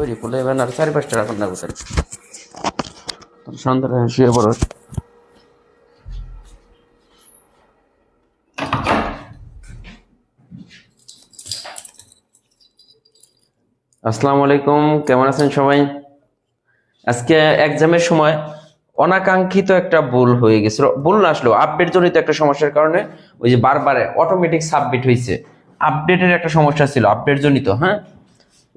করি, বলে এবার আর চারি পাঁচটা রাখুন না বুঝেন সন্ধ্যা শুয়ে পড়ো। আসসালামু আলাইকুম, কেমন আছেন সবাই? আজকে এক্সামের সময় অনাকাঙ্ক্ষিত একটা ভুল হয়ে গেছিল। ভুল না আসলো আপডেট জনিত একটা সমস্যার কারণে ওই যে বারবার অটোমেটিক সাবমিট হয়েছে আপডেটের একটা সমস্যা ছিল আপডেট জনিত হ্যাঁ?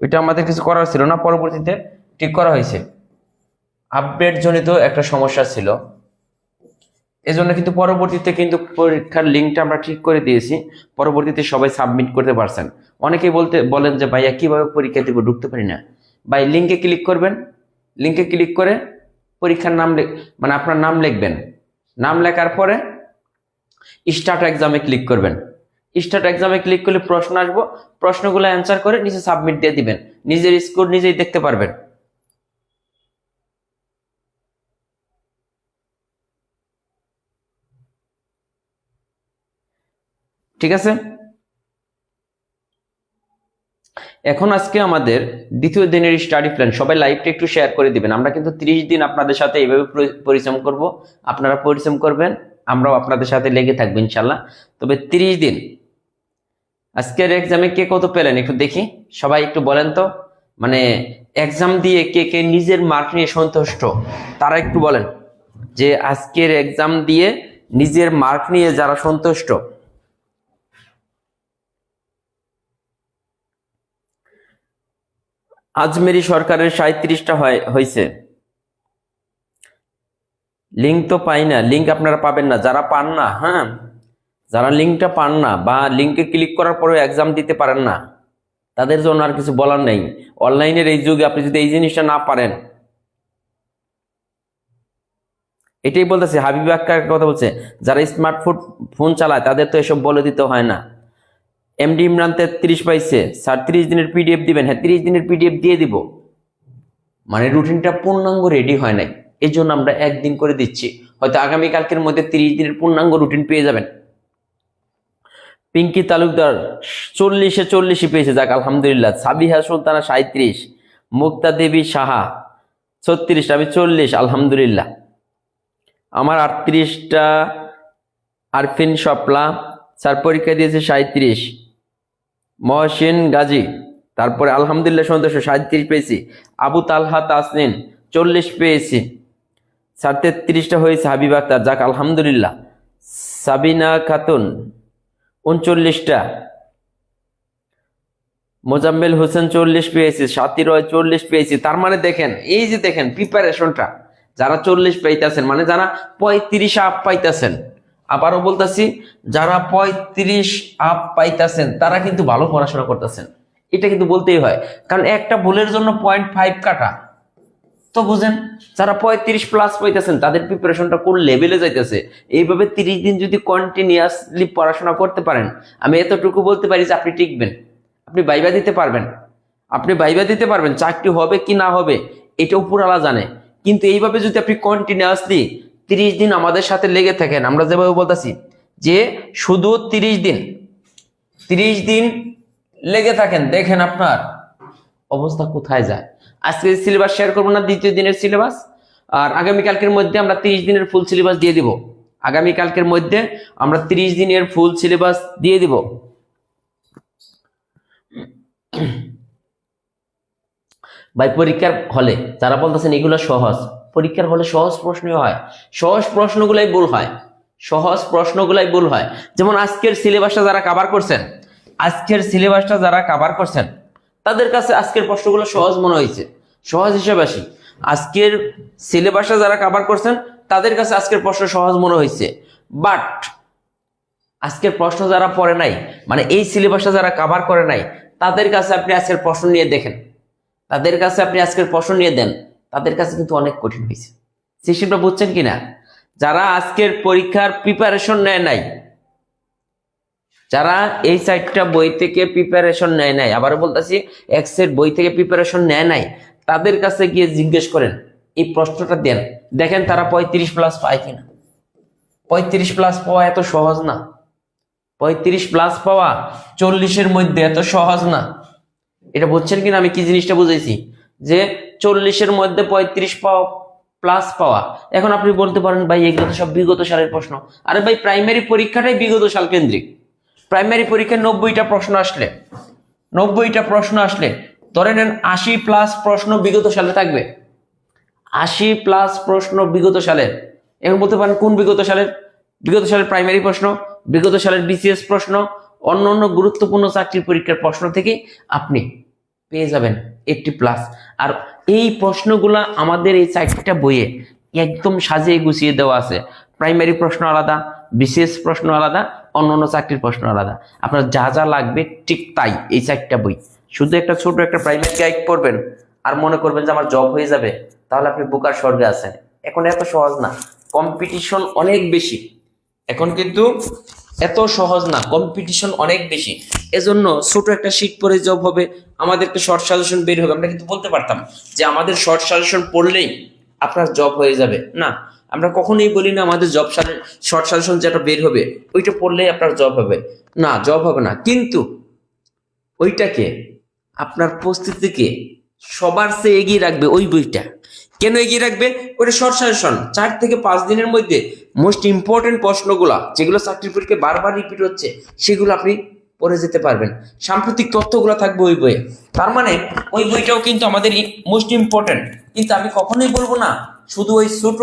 ওইটা আমাদের কিছু করার ছিল না, পরবর্তীতে ঠিক করা হয়েছে। আপডেট জনিত একটা সমস্যা ছিল। এজন্য কিন্তু পরবর্তীতে কিন্তু পরীক্ষার লিঙ্কটা আমরা ঠিক করে দিয়েছি। পরবর্তীতে সবাই সাবমিট করতে পারছেন। অনেকেই বলতে, বলেন যে, ভাইয়া, কীভাবে পরীক্ষা দিব? ঢুকতে পারি না। ভাই লিঙ্কে ক্লিক করবেন। লিঙ্কে ক্লিক করে পরীক্ষার নাম মানে আপনার নাম লিখবেন। নাম লেখার পরে স্টার্ট এক্সামে ক্লিক করবেন। স্টার্ট এক্সামে ক্লিক করলে প্রশ্ন আসব। প্রশ্নগুলো অ্যান্সার করে নিচে সাবমিট দিয়ে দিবেন। নিজের স্কোর নিজেই দেখতে পারবেন। ঠিক আছে? এখন আজকে আমাদের দ্বিতীয় দিনের স্টাডি প্ল্যান সবাই লাইভটা একটু শেয়ার করে দিবেন। আমরা কিন্তু ত্রিশ দিন আপনাদের সাথে এইভাবে পরিশ্রম করব। আপনারা পরিশ্রম করবেন, আমরাও আপনাদের সাথে লেগে থাকব ইনশাল্লাহ। তবে ত্রিশ দিন আজকের এক্সামে কে কত পেলেন? একটু দেখি। সবাই একটু বলেন তো। মানে এক্সাম দিয়ে কে কে নিজের মার্ক নিয়ে সন্তুষ্ট, তারা একটু বলেন। যে আজকের এক্সাম দিয়ে নিজের মার্ক নিয়ে যারা সন্তুষ্ট। আজমেরি সরকারের সাঁত্রিশটা হয় হয়েছে লিঙ্ক তো পাই না। লিঙ্ক আপনারা পাবেন না। যারা পান না হ্যাঁ? যারা লিঙ্কটা পান না বা লিঙ্কে ক্লিক করার পরেও এক্সাম দিতে পারেন না, তাদের জন্য আর কিছু বলার নেই। অনলাইনের এই যুগে আপনি যদি এই জিনিসটা না পারেন, এটাই বলতেছে, হাবিব আক্কার কথা বলছে, যারা স্মার্টফোন ফোন চালায়, তাদের তো এসব বলে দিতে হয় না। এমডি ইমরান তেত্রিশ পাইছে, স্যার তিরিশ দিনের পিডিএফ দিবেন হ্যাঁ তিরিশ দিনের পিডিএফ দিয়ে দিব। মানে রুটিনটা পূর্ণাঙ্গ রেডি হয় নাই এই জন্য আমরা একদিন করে দিচ্ছি। হয়তো আগামীকালকের মধ্যে তিরিশ দিনের পূর্ণাঙ্গ রুটিন পেয়ে যাবেন। পিঙ্কি তালুকদার চল্লিশে চল্লিশে পেয়েছে, যাক আলহামদুলিল্লাহ। সাবিহা সুলতানা সাঁত্রিশ মুক্তা দেবী সাহা ছত্রিশ, আমি চল্লিশ, আলহামদুলিল্লাহ। আমার আটত্রিশটা আরফিন সপলা স্যার পরীক্ষা দিয়েছে সাঁত্রিশ মহসিন গাজী, তারপরে আলহামদুলিল্লাহ সন্তোষ সাঁত্রিশ পেয়েছি। আবু তালহা তাসনিন, চল্লিশ পেয়েছি। স্যার তেত্রিশটা হয়েছে হাবিব আক্তার, যাক আলহামদুলিল্লাহ। সাবিনা খাতুন উনচল্লিশটা। মোজাম্মেল হোসেন চল্লিশ পেয়েছি সাথী রয় চল্লিশ পেয়েছি। তার মানে দেখেন, এই যে দেখেন প্রিপারেশনটা যারা চল্লিশ পাইতেছেন মানে যারা পঁয়ত্রিশ আপ পাইতেছেন। আবারও বলতেছি, যারা পঁয়ত্রিশ আপ পাইতেছেন, তারা কিন্তু ভালো পড়াশোনা করতেছেন। এটা কিন্তু বলতেই হয়। কারণ একটা ভুলের জন্য পয়েন্ট ফাইভ কাটা। তো বুঝেন, যারা পঁয়ত্রিশ প্লাস পাইতেছেন তাদের প্রিপারেশনটা কোন লেভেলে যাইতেছে? এইভাবে তিরিশ দিন যদি কন্টিনিউয়াসলি পড়াশোনা করতে পারেন, আমি এতটুকু বলতে পারি যে আপনি টিকবেন। আপনি বাইবা দিতে পারবেন। আপনি বাইবা দিতে পারবেন, চাকরি হবে কি না হবে, এটা উপরালা জানে। কিন্তু এইভাবে যদি আপনি কন্টিনিউয়াসলি তিরিশ দিন আমাদের সাথে লেগে থাকেন, আমরা যেভাবে বলতেছি যে শুধু তিরিশ দিন তিরিশ দিন লেগে থাকেন, দেখেন আপনার অবস্থা কোথায় যায়। আজকে সিলেবাস শেয়ার করব না, দ্বিতীয় দিনের সিলেবাস আর আগামীকালকের মধ্যে আমরা তিরিশ দিনের ফুল সিলেবাস দিয়ে দিব। আগামীকালকের মধ্যে আমরা তিরিশ দিনের ফুল সিলেবাস দিয়ে দিব। ভাই, পরীক্ষার হলে যারা বলতেছেন এগুলো সহজ, পরীক্ষার হলে সহজ প্রশ্নই হয়। সহজ প্রশ্নগুলাই ভুল হয়। সহজ প্রশ্নগুলাই ভুল হয়। যেমন আজকের সিলেবাসটা যারা কাভার করছেন, আজকের সিলেবাসটা যারা কাভার করছেন তাদের কাছে আজকের প্রশ্নগুলো সহজ মনে হয়েছে। সহজ হিসেবে আসি। আজকের সিলেবাসটা যারা কাভার করছেন, তাদের কাছে আজকের প্রশ্ন সহজ মনে হয়েছে। বাট আজকের প্রশ্ন যারা পড়ে নাই মানে এই সিলেবাসটা যারা কাভার করে নাই, তাদের কাছে আপনি আজকের প্রশ্ন নিয়ে দেখেন। তাদের কাছে আপনি আজকের প্রশ্ন নিয়ে দেন, তাদের কাছে কিন্তু অনেক কঠিন হয়েছে। সিস্টেমটা বুঝছেন কিনা? যারা আজকের পরীক্ষার প্রিপারেশন নেয় নাই যারা এই সাইডটা বই থেকে প্রিপারেশন নেয় নাই, আবারও বলতেছি এক সেট বই থেকে প্রিপারেশন নেয় নাই, তাদের কাছে গিয়ে জিজ্ঞেস করেন, এই প্রশ্নটা দেন। দেখেন তারা পঁয়ত্রিশ প্লাস পায় কিনা। পঁয়ত্রিশ প্লাস পাওয়া এত সহজ না। পঁয়ত্রিশ প্লাস পাওয়া চল্লিশের মধ্যে এত সহজ না। এটা বুঝছেন কিনা? আমি কি জিনিসটা বুঝেছি যে চল্লিশের মধ্যে পঁয়ত্রিশ পাওয়া প্লাস পাওয়া। এখন আপনি বলতে পারেন, ভাই, এগুলো তো সব বিগত সালের প্রশ্ন। আরে ভাই প্রাইমারি পরীক্ষাটাই বিগত সাল কেন্দ্রিক। প্রাইমারি পরীক্ষায় নব্বইটা প্রশ্ন আসলে। নব্বইটা প্রশ্ন আসলে। ধরে নেন আশি প্লাস প্রশ্ন বিগত সালে থাকবে। আশি প্লাস প্রশ্ন বিগত সালের এখন বলতে পারেন কোন বিগত সালের? বিগত সালের প্রাইমারি প্রশ্ন, বিগত সালের বিসিএস প্রশ্ন, অন্য অন্য গুরুত্বপূর্ণ চাকরির পরীক্ষার প্রশ্ন থেকে আপনি পেয়ে যাবেন এইটটি প্লাস আর এই প্রশ্নগুলা আমাদের এই চারটা বইয়ে একদম সাজিয়ে গুছিয়ে দেওয়া আছে। প্রাইমারি প্রশ্ন আলাদা বিশেষ প্রশ্ন আলাদা অন্য অন্য চাকরির প্রশ্ন আলাদা। আপনার যা যা লাগবে ঠিক তাই, এই চারটা বই। শুধু একটা ছোট একটা প্রাইভেট গাইড পড়বেন আর মনে করবেন যে আমার জব হয়ে যাবে, তাহলে আপনি বোকার স্বর্গে আছেন। এখন এত সহজ না কম্পিটিশন অনেক বেশি। এখন কিন্তু এত সহজ না কম্পিটিশন অনেক বেশি। এজন্য ছোট একটা শীট পরে জব হবে, আমাদেরকে শর্ট সাজেশন বের হবে। আমরা কিন্তু বলতে পারতাম যে আমাদের শর্ট সাজেশন পড়লেই আপনার জব হয়ে যাবে। না আমরা কখনোই বলি না আমাদের জব শর্ট সাজেশন যেটা বের হবে, ওইটা পড়লেই আপনার জব হবে। না জব হবে না। কিন্তু ওইটাকে আপনার প্রস্তুতিকে সবার চেয়ে এগিয়ে রাখবে ওই বইটা। কেন এগিয়ে রাখবে? ওইটা শর্ট সাজেশন চার থেকে পাঁচ দিনের মধ্যে মোস্ট ইম্পর্টেন্ট প্রশ্নগুলো, যেগুলো চাকরির পরীক্ষায় বারবার রিপিট হচ্ছে, সেগুলো আপনি পড়ে যেতে পারবেন। সাম্প্রতিক তথ্যগুলো থাকবে ওই বইয়ে। তার মানে ওই বইটাও কিন্তু আমাদের মোস্ট ইম্পর্টেন্ট কিন্তু আমি কখনোই বলব না, শুধু ওই ছোট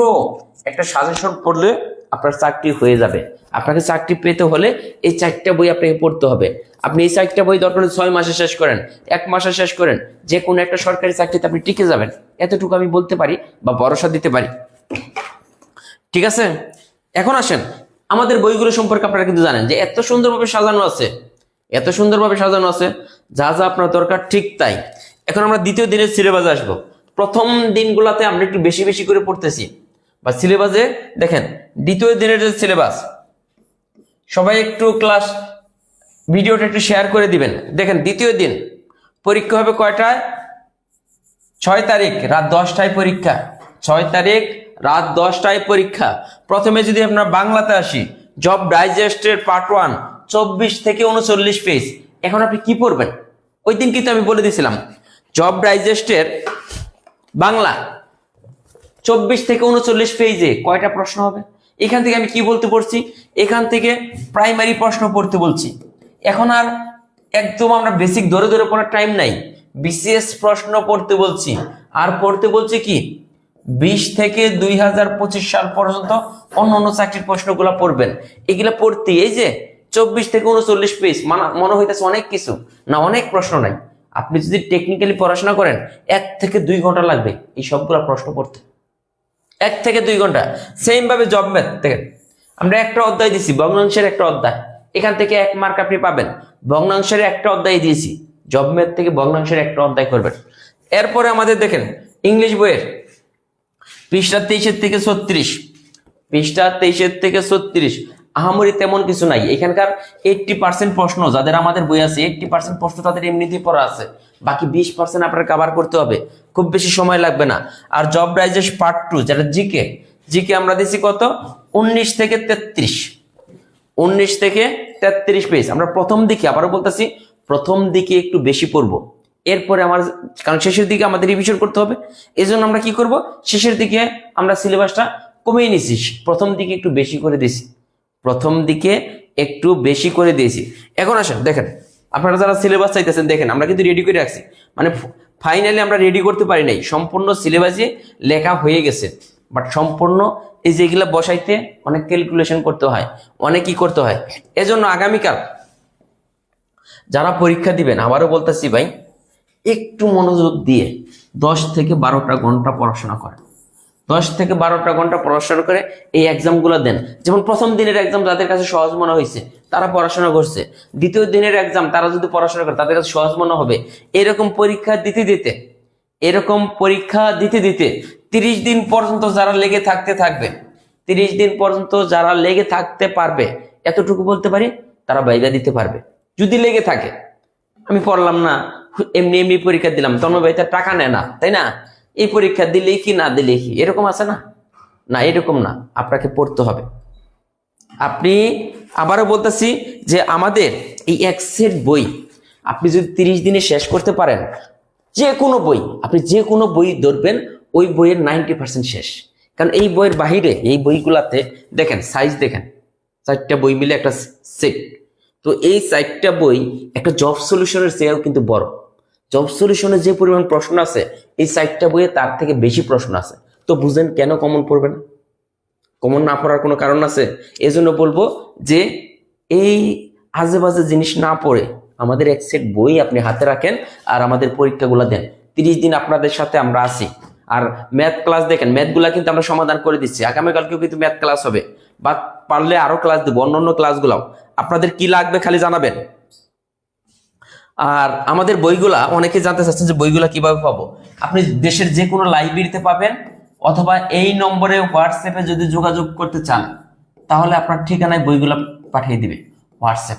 একটা সাজেশন পড়লে আপনার চাকরি হয়ে যাবে। আপনাকে চাকরি পেতে হলে এই চারটা বই আপনাকে পড়তে হবে। আপনি এই চারটা বই দরকার ছয় মাসে শেষ করেন, এক মাসে শেষ করেন যে কোনো একটা সরকারি চাকরিতে আপনি টিকে যাবেন। এতটুকু আমি বলতে পারি বা ভরসা দিতে পারি। ঠিক আছে? এখন আসেন, আমাদের বইগুলো সম্পর্কে আপনারা কিন্তু জানেন যে এত সুন্দরভাবে সাজানো আছে। এত সুন্দরভাবে সাজানো আছে, যা যা আপনার দরকার ঠিক তাই। এখন আমরা দ্বিতীয় দিনের সিলেবাসে আসব। প্রথম দিনগুলোতে আমরা একটু বেশি বেশি করে পড়তেছি। বা সিলেবাসে দেখেন, দ্বিতীয় দিনের যে সিলেবাস সবাই একটু ক্লাস ভিডিওটা একটু শেয়ার করে দিবেন। দেখেন, দ্বিতীয় দিন, পরীক্ষা হবে কয়টায়? ছয় তারিখ, রাত দশটায় পরীক্ষা। ছয় তারিখ, রাত দশটায় পরীক্ষা। প্রথমে যদি আপনার বাংলাতে আসি জব ডাইজেস্টের পার্ট ওয়ান চব্বিশ থেকে উনচল্লিশ পেজ এখন আপনি কি পড়বেন? ওই দিন কিন্তু আমি বলে দিয়েছিলাম জব ডাইজেস্টের বাংলা। চব্বিশ থেকে উনচল্লিশ পেজে কয়টা প্রশ্ন হবে? এখান থেকে আমি কি বলতে পড়ছি? এখান থেকে প্রাইমারি প্রশ্ন পড়তে বলছি। এখন আর একদম আমরা বেসিক ধরে ধরে পড়ার টাইম নাই। বিসিএস প্রশ্ন পড়তে বলছি। আর পড়তে বলছি কি? বিশ থেকে দুই হাজার পঁচিশ সাল পর্যন্ত অন্য অন্য চাকরির প্রশ্নগুলো পড়বেন। এগুলা পড়তে এই যে চব্বিশ থেকে উনচল্লিশ পেজ মানা মনে হইতেছে অনেক কিছু। না, অনেক প্রশ্ন নাই। আপনি যদি টেকনিক্যালি পড়াশোনা করেন, এক থেকে দুই ঘণ্টা লাগবে এই সবগুলো প্রশ্ন পড়তে। এক থেকে দুই ঘণ্টা। সেম ভাবে জব ম্যাথ দেখেন। আমরা একটা অধ্যায় দিছি ভগ্নাংশের একটা অধ্যায়। এখান থেকে এক মার্ক আপনি পাবেন। ভগ্নাংশের একটা অধ্যায় দিয়েছি। জব ম্যাথ থেকে ভগ্নাংশের একটা অধ্যায় করবেন। এরপরে আমাদের দেখেন ইংলিশ বইয়ের। পৃষ্ঠা তেইশের থেকে ছত্রিশ। পৃষ্ঠা তেইশের থেকে ছত্রিশ। আহামরি তেমন কিছু নাই। এখানকার এইটটি পার্সেন্ট প্রশ্ন, যাদের আমাদের বই আছে এইটটি পার্সেন্ট প্রশ্ন তাদের এমনিতেই পড়া আছে। বাকি বিশ পার্সেন্ট আপনার কাভার করতে হবে। খুব বেশি সময় লাগবে না। আর জব রাইজেস পার্ট টু যেটা জিকে জিকে আমরা দিছি কত? উনিশ থেকে তেত্রিশ। উনিশ থেকে তেত্রিশ পেজ আমরা প্রথম দিকে, আবারও বলতেছি, প্রথম দিকে একটু বেশি পড়ব। এরপরে আমার কারণ শেষের দিকে আমাদের রিভিশন করতে হবে। এই জন্য আমরা কি করব? শেষের দিকে আমরা সিলেবাসটা কমিয়ে নিছি। প্রথম দিকে একটু বেশি করে দিছি। প্রথম দিকে একটু বেশি করে দিয়েছি। এখন আসেন, দেখেন। আপনারা যারা সিলেবাস চাইতেছেন, দেখেন, আমরা কিন্তু রেডি করে রাখছি। মানে ফাইনালি আমরা রেডি করতে পারি নাই। সম্পূর্ণ সিলেবাসে লেখা হয়ে গেছে। বাট সম্পূর্ণ এই যেগুলো বসাইতে অনেক ক্যালকুলেশন করতে হয়, অনেক কি করতে হয়। এজন্য আগামীকাল যারা পরীক্ষা দিবেন, আবারও বলতেছি ভাই, একটু মনোযোগ দিয়ে দশ থেকে বারোটা ঘণ্টা পড়াশোনা করেন। দশ থেকে বারোটা ঘণ্টা পড়াশোনা করে এই এক্সামগুলো দেন। যেমন প্রথম দিনের এক্সাম যাদের কাছে সহজ মনে হয়েছে, তারা পড়াশোনা করছে। দ্বিতীয় দিনের এক্সাম তারা যদি পড়াশোনা করে, তাদের কাছে সহজ মনে হবে। এরকম পরীক্ষা দিতে দিতে, এরকম পরীক্ষা দিতে দিতে তিরিশ দিন পর্যন্ত যারা লেগে থাকতে থাকবে, তিরিশ দিন পর্যন্ত যারা লেগে থাকতে পারবে, এতটুকু বলতে পারি, তারা বাইবা দিতে পারবে। যদি লেগে থাকে, আমি পড়লাম না এমনি এমনি পরীক্ষা দিলাম, তন্ময় ভাই টাকা নেয় না, তাই না? এই পরীক্ষা দিলেই কি না দিলেই কি? এরকম আছে না? না, এরকম না। আপনাকে পড়তে হবে। আপনি, আবারও বলতেছি যে আমাদের এই এক সেট বই, আপনি যদি তিরিশ দিনে শেষ করতে পারেন, যে কোনো বই, আপনি যে কোনো বই ধরবেন, ওই বইয়ের নাইনটি পার্সেন্ট শেষ। কারণ এই বইয়ের বাহিরে, এই বইগুলাতে, দেখেন সাইজ দেখেন, চারটা বই মিলে একটা সেট তো এই চারটা বই একটা জব সলিউশনের চেয়েও কিন্তু বড়। জব সলিউশনের যে পরিমাণ প্রশ্ন আছে, এই চারটা বইয়ে তার থেকে বেশি প্রশ্ন আছে। তো বুঝেন কেন কমন পড়বে না? কমন না পড়ার কোনো কারণ আছে? এজন্য বলব যে, এই আজে বাজে জিনিস না পড়ে আমাদের এক সেট বই আপনি হাতে রাখেন আর আমাদের পরীক্ষাগুলো দেন। তিরিশ দিন আপনাদের সাথে আমরা আছি। আর ম্যাথ ক্লাস দেখেন ম্যাথগুলা কিন্তু আমরা সমাধান করে দিচ্ছি। আগামীকালকেও কিন্তু ম্যাথ ক্লাস হবে। বা পারলে আরও ক্লাস দেবো অন্য অন্য ক্লাসগুলাও আপনাদের কি লাগবে খালি জানাবেন। আর আমাদের বইগুলা, অনেকে জানতে চাচ্ছেন যে বইগুলা কীভাবে পাবো। আপনি দেশের যে কোনো লাইব্রেরিতে পাবেন, অথবা এই নম্বরে হোয়াটসঅ্যাপে যদি যোগাযোগ করতে চান, তাহলে আপনার ঠিকানায় বইগুলা পাঠিয়ে দিবে হোয়াটসঅ্যাপ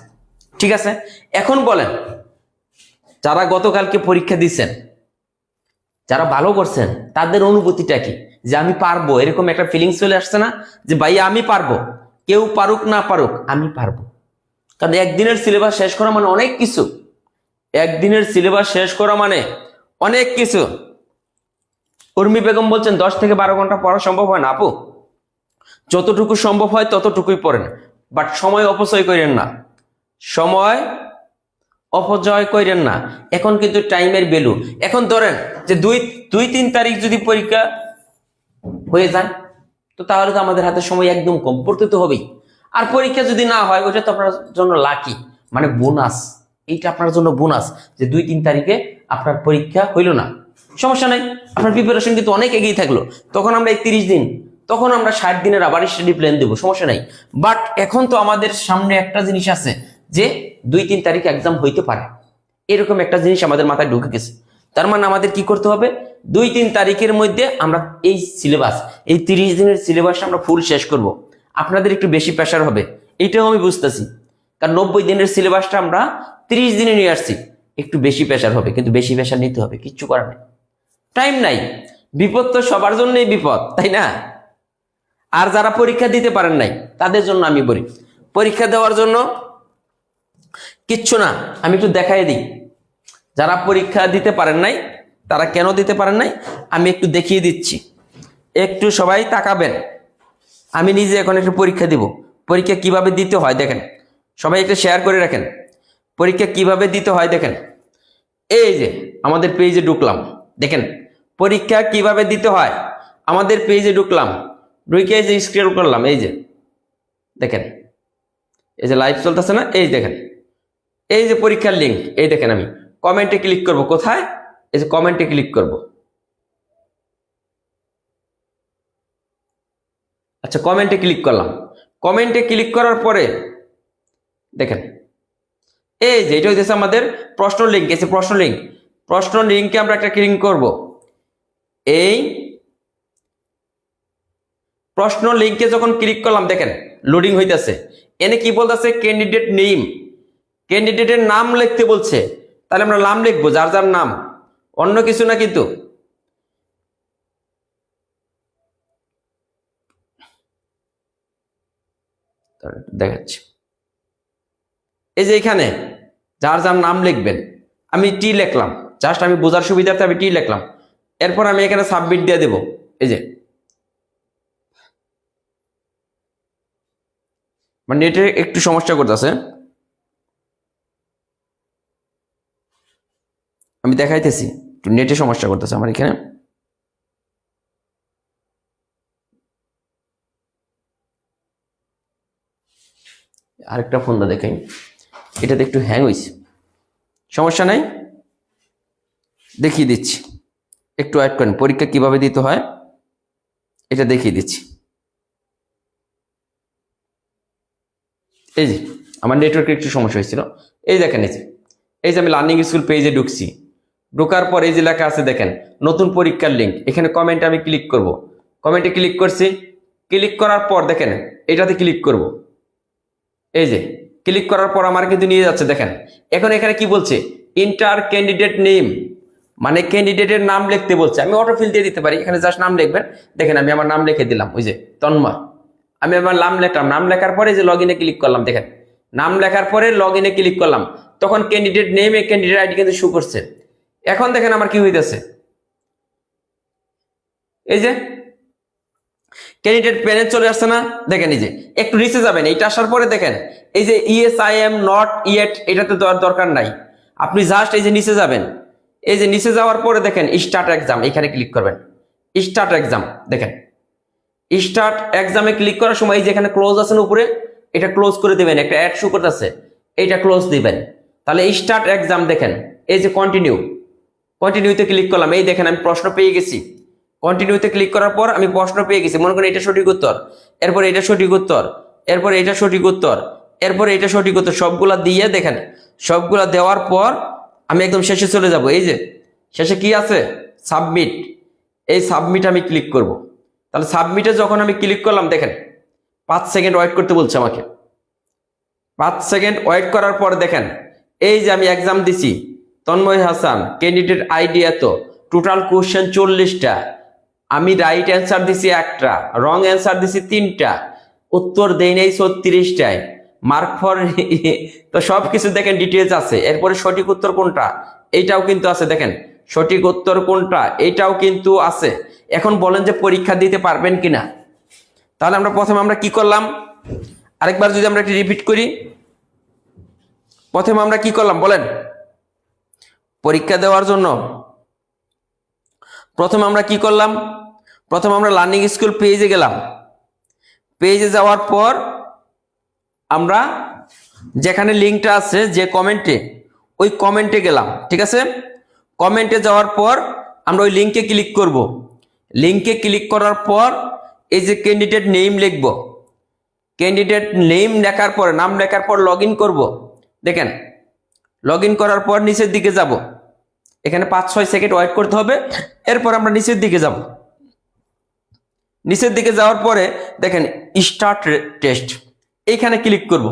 ঠিক আছে? এখন বলেন, যারা গতকালকে পরীক্ষা দিচ্ছেন, যারা ভালো করছেন, তাদের অনুভূতিটা কি? যে আমি পারব, এরকম একটা ফিলিংস চলে আসছে না যে, ভাই, আমি পারব। কেউ পারুক, না পারুক, আমি পারব। কারণ একদিনের সিলেবাস শেষ করা মানে অনেক কিছু। একদিনের সিলেবাস শেষ করা মানে অনেক কিছু। উর্মি বেগম বলছেন, দশ থেকে বারো ঘণ্টা পড়া সম্ভব হয় না, আপু। যতটুকু সম্ভব হয় ততটুকুই পড়েন। বাট সময় অপচয় করেন না। সময় অপচয় করেন না। এখন কিন্তু টাইমের ভ্যালু। এখন ধরেন যে দুই দুই, তিন তারিখ যদি পরীক্ষা হয়ে যায়, তো তাহলে তো আমাদের হাতে সময় একদম কম। পড়তে তো হবেই। আর পরীক্ষা যদি না হয়, ওইটা তো আপনার জন্য লাকি মানে বোনাস এইটা আপনার জন্য বোনাস যে দুই, তিন তারিখে আপনার পরীক্ষা হইল না। সমস্যা নাই, আপনার প্রিপারেশন কিন্তু অনেক এগিয়ে থাকল। তখন আমরা একত্রিশ দিন, তখন আমরা ষাট দিনের আবার স্টাডি প্ল্যান দেবো, সমস্যা নাই। বাট এখন তো আমাদের সামনে একটা জিনিস আছে যে দুই, তিন তারিখ এক্সাম হইতে পারে। এরকম একটা জিনিস আমাদের মাথায় ঢুকে গেছে। তার মানে আমাদের কি করতে হবে? দুই, তিন তারিখের মধ্যে আমরা এই সিলেবাস এই তিরিশ দিনের সিলেবাস আমরা ফুল শেষ করব। আপনাদের একটু বেশি প্রেশার হবে, এটাও আমি বুঝতেছি। কারণ নব্বই দিনের সিলেবাসটা আমরা তিরিশ দিনে নিয়ে আসছি। একটু বেশি প্রেশার হবে, কিন্তু বেশি প্রেশার নিতে হবে, কিচ্ছু করার নেই। টাইম নাই। বিপদ তো সবার জন্যই বিপদ, তাই না? আর যারা পরীক্ষা দিতে পারেন নাই, তাদের জন্য আমি বলি, পরীক্ষা দেওয়ার জন্য কিচ্ছু না, আমি একটু দেখাই দিই। যারা পরীক্ষা দিতে পারেন নাই, তারা কেন দিতে পারেন নাই? আমি একটু দেখিয়ে দিচ্ছি। একটু সবাই তাকাবেন। আমি নিজে এখন একটু পরীক্ষা দিব। পরীক্ষা কীভাবে দিতে হয় দেখেন। সবাই একটু শেয়ার করে রাখেন। পরীক্ষা কীভাবে দিতে হয় দেখেন। এই যে আমাদের পেজে ঢুকলাম। দেখেন, পরীক্ষা কীভাবে দিতে হয়? আমাদের পেজে ঢুকলাম। ঢুকে এই যে স্ক্রিন করলাম, এই যে। দেখেন, এই যে লাইভ চলতেছে না? এই দেখেন, এই যে পরীক্ষার লিঙ্ক এই দেখেন আমি। কমেন্টে ক্লিক করব কোথায়? এই যে কমেন্টে ক্লিক করব। আচ্ছা কমেন্টে ক্লিক করলাম। কমেন্টে ক্লিক করার পরে, দেখেন এই যে, এটা হইতেছে আমাদের প্রশ্ন লিঙ্ক এসে প্রশ্ন লিঙ্ক প্রশ্ন লিঙ্কে আমরা একটা ক্লিক করব। এই প্রশ্ন লিঙ্কে যখন ক্লিক করলাম, দেখেন লোডিং হইতেছে। এনে কি বলতেছে? ক্যান্ডিডেট নেম ক্যান্ডিডেটের নাম লিখতে বলছে। তাহলে আমরা নাম লিখব, যার যার নাম। অন্য কিছু না কিন্তু। দেখাচ্ছি। এই যে এখানে, যার যার নাম লিখবেন। আমি টি লিখলাম। জাস্ট আমি বোঝার সুবিধার্থে আমি টি লিখলাম। এরপর আমি এখানে সাবমিট দিয়ে দেব। এই যে। মানে নেটে একটু সমস্যা করতেছে। আমি দেখাইতেছি। একটু নেটে সমস্যা করতেছে আমার এখানে। আরেকটা ফোনটা দেখাই। এটাতে একটু হ্যাং হয়েছে সমস্যা নাই? দেখিয়ে দিচ্ছি। একটু অ্যাড করেন। পরীক্ষা কীভাবে দিতে হয়? এটা দেখিয়ে দিচ্ছি। এই যে, আমার নেটওয়ার্কের একটু সমস্যা হয়েছিল। এই দেখেন এই যে এই যে আমি লার্নিং স্কুল পেজে ঢুকছি। ঢোকার পর এই যে লেখা আছে দেখেন, নতুন পরীক্ষার লিঙ্ক এখানে কমেন্টে আমি ক্লিক করব। কমেন্টে ক্লিক করছি। ক্লিক করার পর দেখেন, এটাতে ক্লিক করব। এই যে ক্লিক করার পর আমার কিন্তু নিয়ে যাচ্ছে, দেখেন। এখন এখানে কি বলছে? ইন্টার ক্যান্ডিডেট নেম মানে ক্যান্ডিডেটের নাম লিখতে বলছে। আমি অটোফিল দিয়ে দিতে পারি, এখানে জাস্ট নাম লিখবেন। দেখেন, আমি আমার নাম লিখে দিলাম, ওই যে তন্ময়। আমি আমার নাম লিখলাম, নাম লেখার পরে যে লগ ক্লিক করলাম, দেখেন। নাম লেখার পরে লগ ক্লিক করলাম। তখন ক্যান্ডিডেট নেম এ ক্যান্ডিডেট আইডি কিন্তু শু করছে। এখন দেখেন আমার কি হইতেছে। এই যে ক্যান্ডিডেট প্যানেল চলে আসছে না? দেখেন এই যে, একটু নিচে যাবেন, এইটা আসার পরে দেখেন, এই যে yes I am not yet এটাতে দরকার নাই। আপনি জাস্ট এই যে নিচে যাবেন, এই যে নিচে যাওয়ার পরে দেখেন স্টার্ট এক্সাম এখানে ক্লিক করবেন। স্টার্ট এক্সাম দেখেন। স্টার্ট এক্সামে ক্লিক করার সময় এই যে এখানে ক্লোজ আছেন উপরে, এটা ক্লোজ করে দেবেন, একটা অ্যাড শো করতেছে এইটা ক্লোজ দিবেন। তাহলে স্টার্ট এক্সাম দেখেন, এই যে কন্টিনিউ কন্টিনিউতে ক্লিক করলাম, এই দেখেন আমি প্রশ্ন পেয়ে গেছি। কন্টিনিউতে ক্লিক করার পর আমি প্রশ্ন পেয়ে গেছি। মনে করেন এটা সঠিক উত্তর। এরপর এটা সঠিক উত্তর। এরপর এটা সঠিক উত্তর। এরপর এটা সঠিক উত্তর। সবগুলা দিয়ে দেখেন, সবগুলা দেওয়ার পর আমি একদম শেষে চলে যাব। এই যে, শেষে কি আছে? সাবমিট এই সাবমিট আমি ক্লিক করব। তাহলে সাবমিটে যখন আমি ক্লিক করলাম, দেখেন, পাঁচ সেকেন্ড ওয়েট করতে বলছে আমাকে। পাঁচ সেকেন্ড ওয়েট করার পর দেখেন, এই যে আমি এক্সাম দিছি। তন্ময় হাসান ক্যান্ডিডেট আইডি এত। টোটাল কোশ্চেন চল্লিশটা। আমি রাইট অ্যান্সার দিছি একটা রং অ্যান্সার দিছি তিনটা, উত্তর দেই নেই ছত্রিশটায়। মার্ক ফর তো সব কিছু দেখেন ডিটেলস আছে, এরপরে সঠিক উত্তর কোনটা? এইটাও কিন্তু আছে, দেখেন। সঠিক উত্তর কোনটা? এইটাও কিন্তু আছে। এখন বলেন যে পরীক্ষা দিতে পারবেন কিনা। তাহলে আমরা প্রথমে আমরা কি করলাম? আরেকবার যদি আমরা একটু রিপিট করি। প্রথমে আমরা কি করলাম? বলেন। পরীক্ষা দেওয়ার জন্য। প্রথমে আমরা কি করলাম? প্রথমে আমরা লার্নিং স্কুল পেজে গেলাম। পেজে যাওয়ার পর আমরা যেখানে লিঙ্কটা আছে যে কমেন্টে ওই কমেন্টে গেলাম, ঠিক আছে? কমেন্টে যাওয়ার পর আমরা ওই লিঙ্কে ক্লিক করব। লিঙ্কে ক্লিক করার পর এই যে ক্যান্ডিডেট নেম লিখব। ক্যান্ডিডেট নেম লেখার পর, নাম লেখার পর লগ ইন করব। দেখেন লগ করার পর নিচের দিকে যাব। এখানে পাঁচ, ছয় সেকেন্ড ওয়েট করতে হবে। এরপর আমরা নিচের দিকে যাব। নিচের দিকে যাওয়ার পরে দেখেন স্টার্ট টেস্ট এইখানে ক্লিক করব।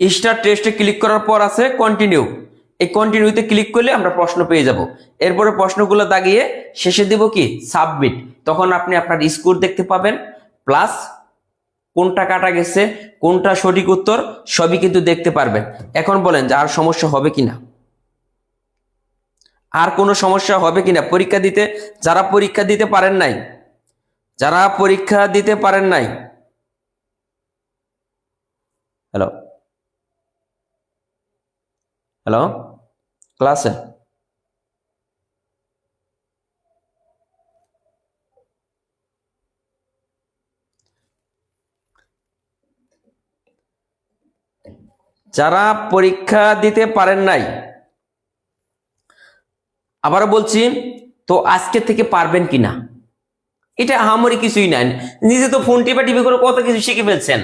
স্টার্ট টেস্টে ক্লিক করার পর আছে কন্টিনিউ এই কন্টিনিউতে ক্লিক করলে আমরা প্রশ্ন পেয়ে যাব। এরপরে প্রশ্নগুলো দাগিয়ে শেষে দিব কি? সাবমিট তখন আপনি আপনার স্কোর দেখতে পাবেন। প্লাস কোনটা কাটা গেছে, কোনটা সঠিক উত্তর, সবই কিন্তু দেখতে পারবেন। এখন বলেন যে আর সমস্যা হবে কিনা? আর কোনো সমস্যা হবে কিনা? পরীক্ষা দিতে, যারা পরীক্ষা দিতে পারেন নাই যারা পরীক্ষা দিতে পারেন নাই। হ্যালো হ্যালো ক্লাসে যারা পরীক্ষা দিতে পারেন নাই। আবারও বলছি, তো আজকে থেকে পারবেন কিনা? এটা আহামরি কিছুই নাই। নিজে তো ফোন টিপে টিপে করে কত কিছু শিখে ফেলছেন,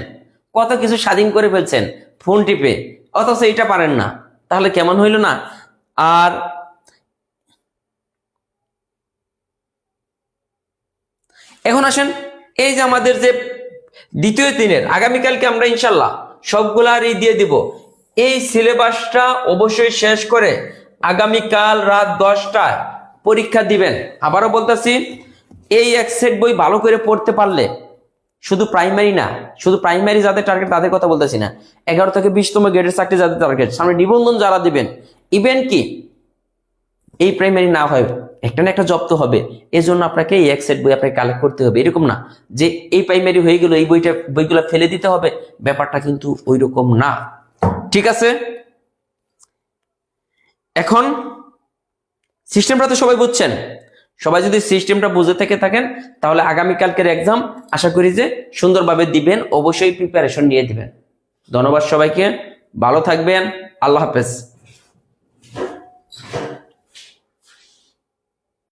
কত কিছু স্বাধীন করে ফেলছেন ফোন টিপে, অথচ এটা পারেন না। তাহলে কেমন হইল না? আর এখন আসেন, এই যে আমাদের যে দ্বিতীয় দিনের, আগামীকালকে আমরা ইনশাল্লাহ সবগুলার এই দিয়ে দিব। এই সিলেবাসটা অবশ্যই শেষ করে আগামীকাল রাত দশটায় পরীক্ষা দিবেন। আবারও বলতেছি এই এক সেট বই ভালো করে পড়তে পারলে শুধু প্রাইমারি না, শুধু প্রাইমারি যাদের টার্গেট তাদের কথা বলতেছি না। এগারো থেকে বিশতম গ্রেডের চাকরি যাদের টার্গেট সামনে নিবন্ধন যারা দিবেন ইভেন কি এই প্রাইমারি না হয়, একটা না একটা জব তো হবে। এই জন্য আপনাকে এই এক সেট বই আপনাকে কালেক্ট করতে হবে। এরকম না যে এই প্রাইমারি হয়ে গেল, এই বইটা, বইগুলো ফেলে দিতে হবে, ব্যাপারটা কিন্তু ওই রকম না। ঠিক আছে? এখন সিস্টেমটা তো সবাই বুঝছেন। সবাই যদি সিস্টেমটা বুঝে থেকে থাকেন, তাহলে আগামীকালকের এক্সাম আশা করি যে সুন্দরভাবে দিবেন, অবশ্যই প্রিপারেশন নিয়ে দিবেন। ধন্যবাদ সবাইকে, ভালো থাকবেন, আল্লাহ হাফেজ।